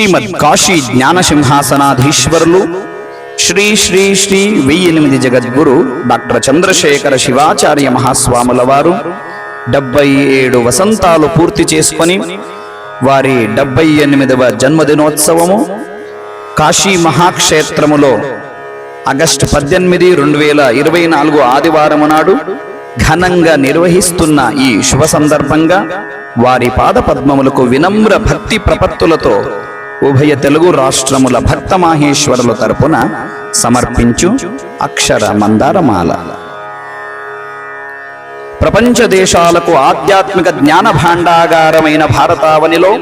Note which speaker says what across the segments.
Speaker 1: శ్రీమద్ కాశీ జ్ఞాన సింహాసనాధీశ్వరులు శ్రీ శ్రీ శ్రీ వెయ్యి ఎనిమిది జగద్గురు డాక్టర్ చంద్రశేఖర శివాచార్య మహాస్వాముల వారు డెబ్బై ఏడు వసంతాలు పూర్తి చేసుకొని వారి డెబ్బై ఎనిమిదవ జన్మదినోత్సవము కాశీ మహాక్షేత్రములో ఆగస్టు పద్దెనిమిది రెండు వేల ఇరవై నాలుగు ఆదివారం నాడు ఘనంగా నిర్వహిస్తున్న ఈ శుభ సందర్భంగా వారి పాద పద్మములకు వినమ్ర భక్తి ప్రపత్తులతో ఉభయ తెలుగు రాష్ట్రముల భక్త మాహేశ్వరుల తరపున సమర్పించు అక్షర మందారమాల. ప్రపంచ దేశాలకు ఆధ్యాత్మిక జ్ఞాన భాండాగారమైన భారతావనిలో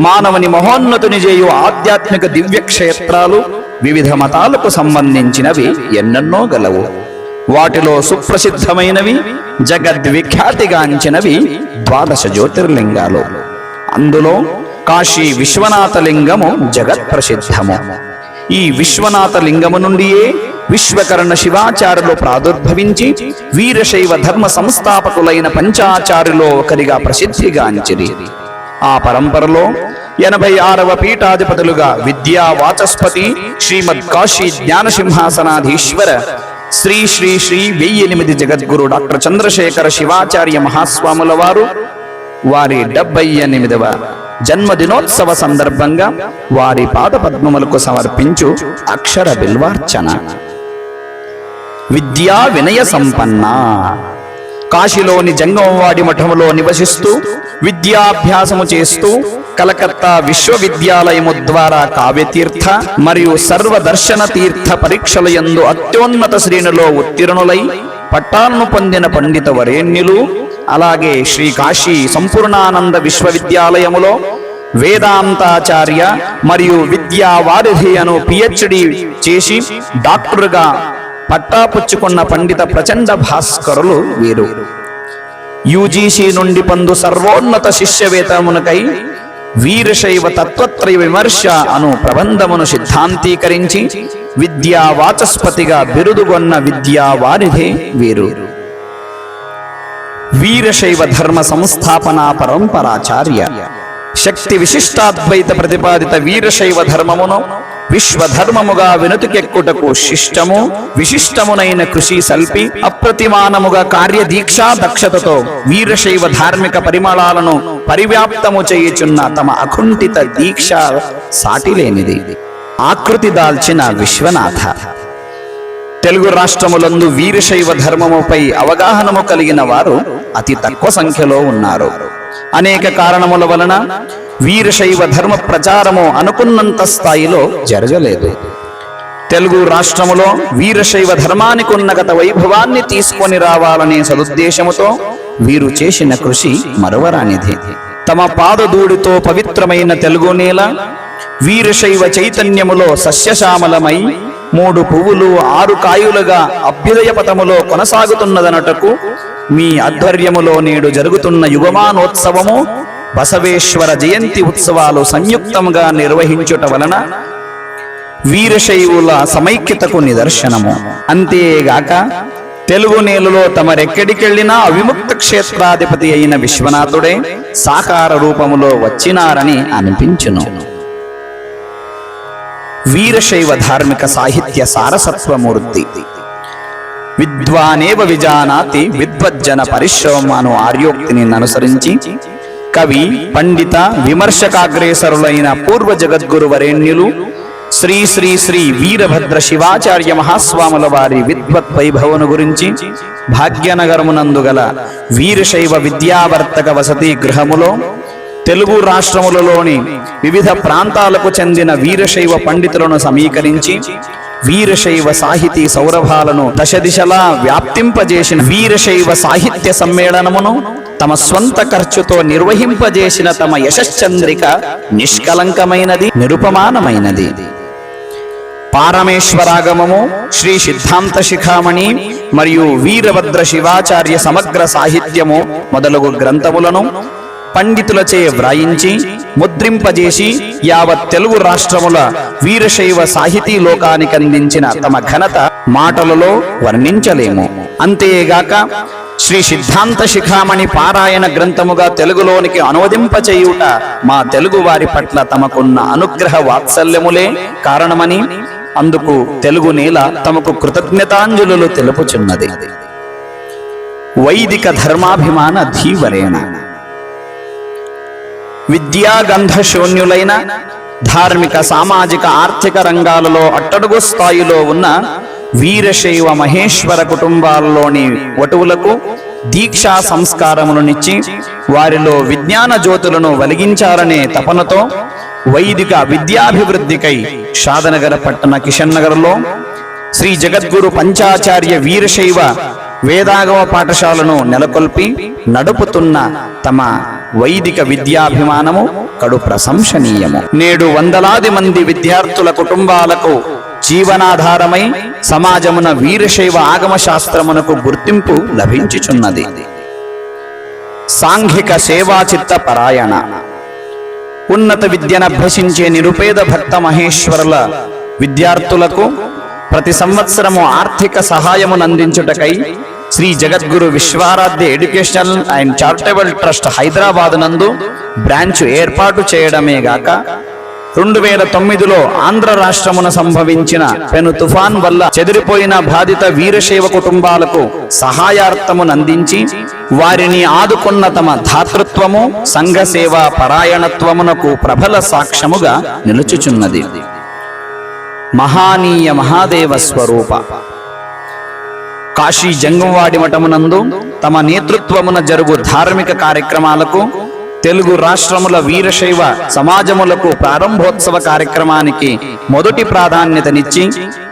Speaker 1: మానవుని మహోన్నతుని చేయు ఆధ్యాత్మిక దివ్యక్షేత్రాలు వివిధ మతాలకు సంబంధించినవి ఎన్నెన్నో గలవు. వాటిలో సుప్రసిద్ధమైనవి జగద్విఖ్యాతిగాంచినవి ద్వాదశ జ్యోతిర్లింగాలు. అందులో కాశీ విశ్వనాథ లింగము జగత్ ప్రసిద్ధము ఈ విశ్వనాథ లింగము నుండియే విశ్వకర్ణ శివాచార్యులు ప్రాదుర్భవించి వీరశైవ ధర్మ సంస్థాపకులైన పంచాచార్యులో ఒకరిగా ప్రసిద్ధిగాంచిరి. ఆ పరంపరలో ఎనభై ఆరవ పీఠాధిపతులుగా విద్యా వాచస్పతి శ్రీమద్ కాశీ జ్ఞాన సింహాసనాధీశ్వర శ్రీ శ్రీ శ్రీ వెయ్యి ఎనిమిది జగద్గురు డాక్టర్ చంద్రశేఖర శివాచార్య మహాస్వాముల వారు వారి డెబ్బై ఎనిమిదవ జన్మదినోత్సవ సందర్భంగా వారి పాద పద్మములకు సమర్పించు అక్షర బిల్వార్చన. విద్యా వినయ సంపన్న. కాశీలోని జంగమవాడి మఠములో నివసిస్తూ విద్యాభ్యాసము చేస్తూ కలకత్తా విశ్వవిద్యాలయము ద్వారా కావ్యతీర్థ మరియు సర్వదర్శన తీర్థ పరీక్షల యందు అత్యున్నత శ్రేణిలో ఉత్తీర్ణులై పట్టాలను పొందిన పండిత వరేణ్యులు అలాగే శ్రీ కాశీ సంపూర్ణానంద విశ్వవిద్యాలయములో వేదాంతాచార్య మరియు విద్యావారిధి అను పిహెచ్డి చేసి డాక్టరుగా పట్టాపుచ్చుకున్న పండిత ప్రచండ భాస్కరులు వీరు. యూజీసీ నుండి పొందు సర్వోన్నత శిష్యవేతమునకై వీరశైవ తత్వత్రయ విమర్శ అను ప్రబంధమును సిద్ధాంతీకరించి విద్యా వాచస్పతిగా బిరుదుగొన్న విద్యావారిధే వీరు. వీరశైవ ధర్మ సంస్థాపనా పరంపరాచార్య. శక్తి విశిష్టాద్వైత ప్రతిపాదిత వీరశైవ ధర్మమును విశ్వధర్మముగా వినతికెక్కుటకు శిష్టము విశిష్టమునైన కృషి సల్పి అప్రతిమానముగా కార్యదీక్షా దక్షతతో వీరశైవ ధార్మిక పరిమళాలను పరివ్యాప్తము చేయుచున్న తమ అకుంఠిత దీక్ష సాటిలేనిది. ఆకృతి దాల్చిన విశ్వనాథ. తెలుగు రాష్ట్రములందు వీరశైవ ధర్మముపై అవగాహనము కలిగిన వారు అతి తక్కువ సంఖ్యలో ఉన్నారు. అనేక కారణముల వలన వీరశైవ ధర్మ ప్రచారము అనుకున్నంత స్థాయిలో జరగలేదు. తెలుగు రాష్ట్రములో వీరశైవ ధర్మానికి ఉన్న గత వైభవాన్ని తీసుకొని రావాలనే సదుద్దేశముతో వీరు చేసిన కృషి మరువరానిది. తమ పాదధూడితో పవిత్రమైన తెలుగు నేల వీరశైవ చైతన్యములో సస్యశ్యామలమై మూడు పువ్వులు ఆరు కాయులుగా అభ్యుదయ పథములో కొనసాగుతున్నదనటకు మీ ఆధ్వర్యములో నేడు జరుగుతున్న యుగమానోత్సవము బసవేశ్వర జయంతి ఉత్సవాలు సంయుక్తంగా నిర్వహించుట వలన వీరశైవుల సమైక్యతకు నిదర్శనము. అంతేగాక తెలుగు నేలలో తమరెక్కడికెళ్ళినా అవిముక్త క్షేత్రాధిపతి అయిన విశ్వనాథుడే సాకార రూపములో వచ్చినారని అనిపించును. వీరశైవ ధార్మిక సాహిత్య సారసత్వమూర్తి. విద్వానేవ విజానాతి విద్వజ్జన పరిశ్రమను ఆర్యోక్తిని అనుసరించి కవి పండిత విమర్శకాగ్రేసరులైన పూర్వ జగద్గురు వరేణ్యులు శ్రీ శ్రీ శ్రీ వీరభద్ర శివాచార్య మహాస్వాముల వారి విద్వత్ వైభవను గురించి భాగ్యనగరమునందు గల వీరశైవ విద్యావర్తక వసతి గృహములో తెలుగు రాష్ట్రములలోని వివిధ ప్రాంతాలకు చెందిన వీరశైవ పండితులను సమీకరించి వీరశైవ సాహితీ సౌరభాలను దశ దిశలా వ్యాప్తింపజేసిన వీరశైవ సాహిత్య సమ్మేళనమును తమ స్వంత ఖర్చుతో నిర్వహింపజేసిన తమ యశశ్చంద్రిక నిష్కలంకమైనది నిరుపమానమైనది. పారమేశ్వరాగమము శ్రీ సిద్ధాంత శిఖామణి మరియు వీరభద్ర శివాచార్య సమగ్ర సాహిత్యము మొదలగు గ్రంథములను పండితులచే వ్రాయించి ముద్రింపజేసి యావత్ తెలుగు రాష్ట్రముల వీరశైవ సాహితీ లోకానికి అందించిన తమ ఘనత మాటలలో వర్ణించలేము. అంతేగాక శ్రీ సిద్ధాంత శిఖామణి పారాయణ గ్రంథముగా తెలుగులోనికి అనువదింపచేయుట మా తెలుగు వారి పట్ల తమకున్న అనుగ్రహ వాత్సల్యములే కారణమని అందుకు తెలుగు నేల తమకు కృతజ్ఞతాంజలులు తెలుపుచున్నది. వైదిక ధర్మాభిమాన ధీవరేణ. విద్యాగంధశూన్యులైన ధార్మిక సామాజిక ఆర్థిక రంగాలలో అట్టడుగు స్థాయిలో ఉన్న వీరశైవ మహేశ్వర కుటుంబాల్లోని వటువులకు దీక్షా సంస్కారములనిచ్చి వారిలో విజ్ఞాన జ్యోతులను వెలిగించాలనే తపనతో వైదిక విద్యాభివృద్ధికై షాదనగర పట్టణ కిషన్ నగర్లో శ్రీ జగద్గురు పంచాచార్య వీరశైవ వేదాగమ పాఠశాలను నెలకొల్పి నడుపుతున్న తమ వైదిక విద్యాభిమానము కడు ప్రశంసనీయము. నేడు వందలాది మంది విద్యార్థుల కుటుంబాలకు జీవనాధారమై సమాజమున వీరశైవ ఆగమ శాస్త్రమునకు గుర్తింపు లభించుచున్నది. సాంఘిక సేవాచిత్త పరాయణ. ఉన్నత విద్యను అభ్యసించే నిరుపేద భక్త మహేశ్వరుల విద్యార్థులకు ప్రతి సంవత్సరము ఆర్థిక సహాయమునందించుటకై Shri Jagadguru Vishwaradhya educational and charitable trust Hyderabad నందు బ్రాంచ్ ఏర్పాటు చేయడమే గాక రెండు వేల తొమ్మిదిలో ఆంధ్ర రాష్ట్రమున సంభవించిన పెను తుఫాన్ వల్ల చెదిరిపోయిన బాధిత వీరశైవ కుటుంబాలకు సహాయార్థమునందించి వారిని ఆదుకున్న తమ ధాతృత్వము సంఘసేవ పరాయణత్వమునకు ప్రబల సాక్ష్యముగా నిలుచుచున్నది. మహానీయ మహాదేవ స్వరూప. కాశీ జంగంవాడి మఠమునందు తమ నేతృత్వమున జరుగు ధార్మిక కార్యక్రమాలకు తెలుగు రాష్ట్రముల వీరశైవ సమాజములకు ప్రారంభోత్సవ కార్యక్రమానికి మొదటి ప్రాధాన్యతనిచ్చి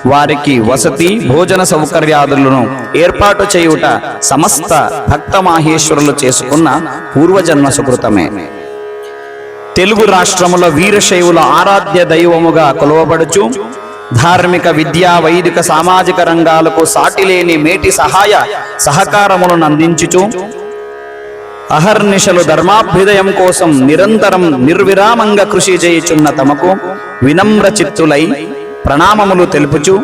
Speaker 1: వారికి వసతి భోజన సౌకర్యాదులను ఏర్పాటు చేయుట సమస్త భక్త మాహేశ్వరులు చేసుకున్న పూర్వజన్మ సుకృతమే. తెలుగు రాష్ట్రముల వీరశైవుల ఆరాధ్య దైవముగా కొలవబడుచు ధార్మిక విద్యా వైదిక సామాజిక రంగాలకు సాటిలేని మేటి సహాయ సహకారములను అందించుచు అహర్నిశలు ధర్మాభ్యుదయం కోసం నిరంతరం నిర్విరామంగా కృషి చేయుచున్న తమకు వినమ్ర చిత్తులై ప్రణామములు తెలుపుచు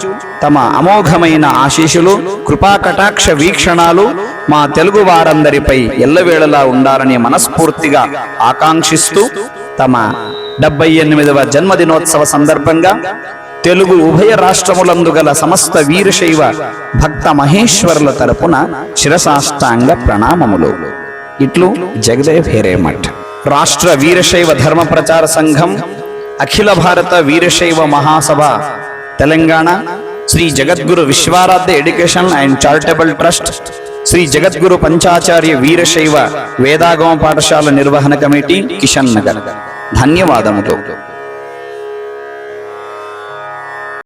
Speaker 1: తమ అమోఘమైన ఆశీషులు కృపా కటాక్ష వీక్షణాలు మా తెలుగు వారందరిపై ఎల్లవేళలా ఉండాలని మనస్ఫూర్తిగా ఆకాంక్షిస్తూ తమ డెబ్బై ఎనిమిదవ జన్మదినోత్సవ సందర్భంగా తెలుగు ఉభయ రాష్ట్రములందు గల సమస్త వీరశైవ భక్త మహేశ్వరుల తరపున శిరసాష్టాంగ ప్రణామములు. ఇట్లు జగదేవ్ హేరేమఠ్. రాష్ట్ర వీరశైవ ధర్మ ప్రచార సంఘం అఖిల భారత వీరశైవ మహాసభ Telangana Shri Jagadguru Vishwaradhya education and charitable trust Shri Jagadguru Panchacharya Veerashaiva Vedagama Pathashala నిర్వహణ కమిటీ కిషన్ నగర్. ధన్యవాదములు.